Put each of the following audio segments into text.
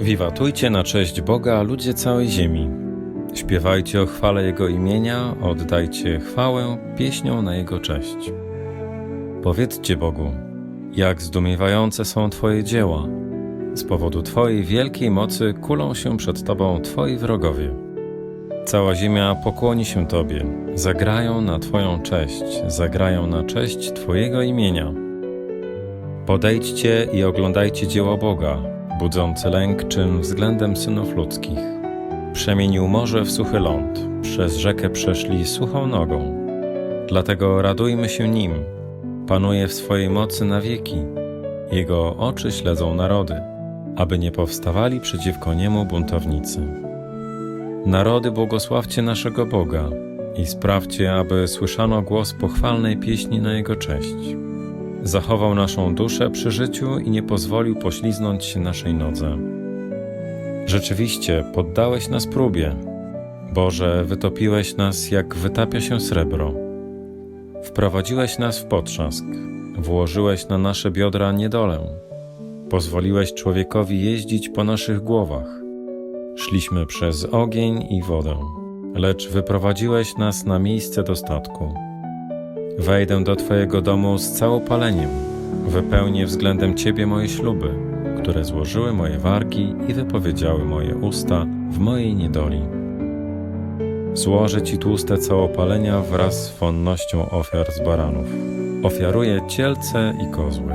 Wiwatujcie na cześć Boga, ludzie całej ziemi. Śpiewajcie o chwale Jego imienia, oddajcie chwałę pieśnią na Jego cześć. Powiedzcie Bogu, jak zdumiewające są Twoje dzieła. Z powodu Twojej wielkiej mocy kulą się przed Tobą Twoi wrogowie. Cała ziemia pokłoni się Tobie, zagrają na Twoją cześć, zagrają na cześć Twojego imienia. Podejdźcie i oglądajcie dzieła Boga, budzące lęk czym względem synów ludzkich. Przemienił morze w suchy ląd, przez rzekę przeszli suchą nogą. Dlatego radujmy się nim. Panuje w swojej mocy na wieki. Jego oczy śledzą narody, aby nie powstawali przeciwko niemu buntownicy. Narody błogosławcie naszego Boga i sprawdźcie, aby słyszano głos pochwalnej pieśni na Jego cześć. Zachował naszą duszę przy życiu i nie pozwolił pośliznąć się naszej nodze. Rzeczywiście poddałeś nas próbie. Boże, wytopiłeś nas, jak wytapia się srebro. Wprowadziłeś nas w potrzask, włożyłeś na nasze biodra niedolę. Pozwoliłeś człowiekowi jeździć po naszych głowach. Szliśmy przez ogień i wodę, lecz wyprowadziłeś nas na miejsce dostatku. Wejdę do Twojego domu z całopaleniem, wypełnię względem Ciebie moje śluby, które złożyły moje wargi i wypowiedziały moje usta w mojej niedoli. Złożę Ci tłuste całopalenia wraz z wonnością ofiar z baranów. Ofiaruję cielce i kozły.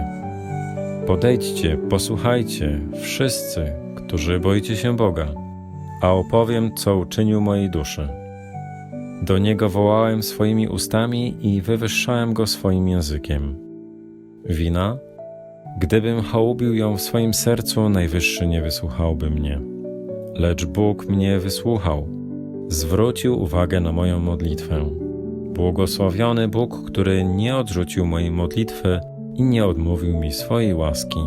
Podejdźcie, posłuchajcie, wszyscy, którzy boicie się Boga, a opowiem, co uczynił mojej duszy. Do Niego wołałem swoimi ustami i wywyższałem Go swoim językiem. Wina? Gdybym hołubił ją w swoim sercu, Najwyższy nie wysłuchałby mnie. Lecz Bóg mnie wysłuchał, zwrócił uwagę na moją modlitwę. Błogosławiony Bóg, który nie odrzucił mojej modlitwy i nie odmówił mi swojej łaski.